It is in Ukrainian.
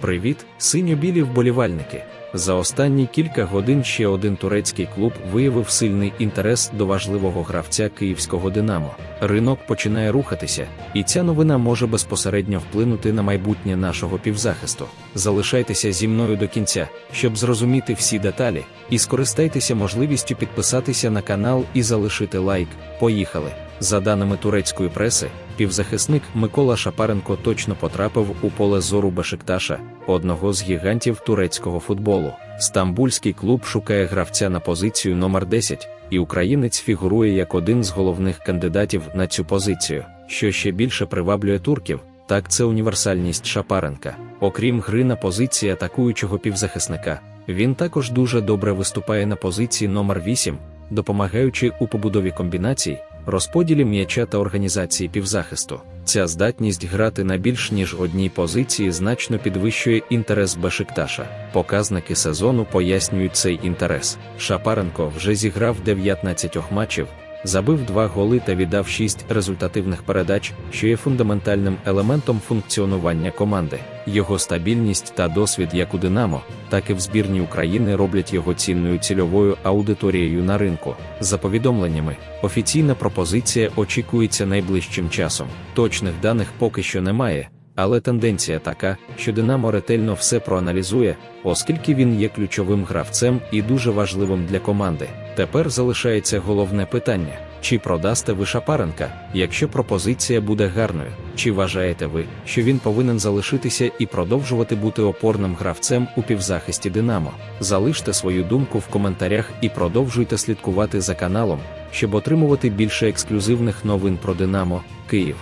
Привіт, синьо-білі вболівальники. За останні кілька годин ще один турецький клуб виявив сильний інтерес до важливого гравця київського Динамо. Ринок починає рухатися, і ця новина може безпосередньо вплинути на майбутнє нашого півзахисту. Залишайтеся зі мною до кінця, щоб зрозуміти всі деталі, і скористайтеся можливістю підписатися на канал і залишити лайк. Поїхали! За даними турецької преси, півзахисник Микола Шапаренко точно потрапив у поле зору Бешикташа, одного з гігантів турецького футболу. Стамбульський клуб шукає гравця на позицію номер 10, і українець фігурує як один з головних кандидатів на цю позицію, що ще більше приваблює турків. Так, це універсальність Шапаренка. Окрім гри на позиції атакуючого півзахисника, він також дуже добре виступає на позиції номер 8, допомагаючи у побудові комбінацій, розподілі м'яча та організації півзахисту. Ця здатність грати на більш ніж одній позиції значно підвищує інтерес Бешикташа. Показники сезону пояснюють цей інтерес. Шапаренко вже зіграв 19 матчів, забив 2 голи та віддав 6 результативних передач, що є фундаментальним елементом функціонування команди. Його стабільність та досвід як у Динамо, так і в збірні України роблять його цінною цільовою аудиторією на ринку. За повідомленнями, офіційна пропозиція очікується найближчим часом. Точних даних поки що немає. Але тенденція така, що Динамо ретельно все проаналізує, оскільки він є ключовим гравцем і дуже важливим для команди. Тепер залишається головне питання: чи продасте ви Шапаренка, якщо пропозиція буде гарною? Чи вважаєте ви, що він повинен залишитися і продовжувати бути опорним гравцем у півзахисті Динамо? Залиште свою думку в коментарях і продовжуйте слідкувати за каналом, щоб отримувати більше ексклюзивних новин про Динамо Київ.